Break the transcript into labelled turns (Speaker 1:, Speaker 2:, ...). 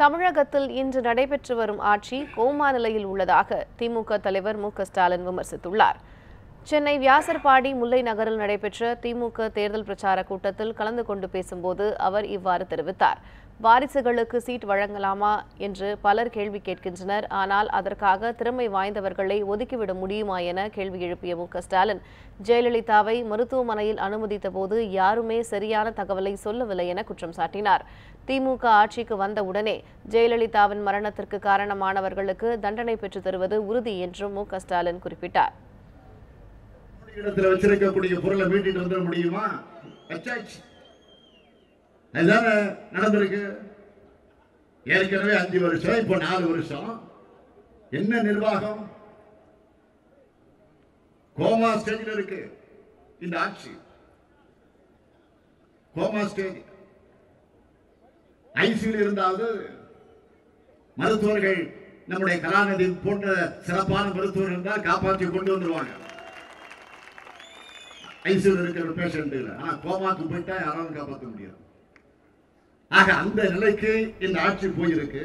Speaker 1: தமிழகத்தில் இன்று நடைபெற்று வரும் ஆட்சி கோமா நிலையில் உள்ளதாக திமுக தலைவர் மு க ஸ்டாலின் விமர்சித்துள்ளார். சென்னை வியாசர்பாடி முல்லை நகரில் நடைபெற்ற திமுக தேர்தல் பிரச்சார கூட்டத்தில் கலந்து கொண்டு பேசும்போது அவர் இவ்வாறு தெரிவித்தார். வாரிசுகளுக்கு சீட் வழங்கலாமா என்று பலர் கேள்வி கேட்கின்றனர். ஆனால் அதற்காக திறமை வாய்ந்தவர்களை ஒதுக்கிவிட முடியுமா என கேள்வி எழுப்பிய மு. ஸ்டாலின் ஜெயலலிதாவை மருத்துவமனையில் அனுமதித்த போது யாருமே சரியான தகவலை சொல்லவில்லை என குற்றம் சாட்டினார். திமுக ஆட்சிக்கு வந்தவுடனே ஜெயலலிதாவின் மரணத்திற்கு காரணமானவர்களுக்கு தண்டனை பெற்று தருவது உறுதி என்றும் மு. ஸ்டாலின் குறிப்பிட்டார்.
Speaker 2: இடத்துல வச்சிருக்கக்கூடிய பொருளை மீட்டிட்டு வந்துட முடியுமா? அதுதானே நடந்திருக்கு. ஏற்கனவே அஞ்சு வருஷம் இப்போ நாலு வருஷம். என்ன நிர்வாகம்? கோமா ஸ்டேஜில் இருக்கு. இந்த ஆட்சி. Coma stage. ஐசியில் இருந்தாவது மருத்துவர்கள் நம்முடைய கலாநிதி போன்ற சிறப்பான மருத்துவர்கள் இருந்தால் காப்பாற்றி கொண்டு வந்துருவாங்க. ஐசியில் இருக்கிற பேஷண்ட் இல்லை ஆனால் கோமாக்கு போயிட்டா யாராலும் காப்பாற்ற முடியாது. ஆக அந்த நிலைக்கு இந்த ஆட்சி போயிருக்கு.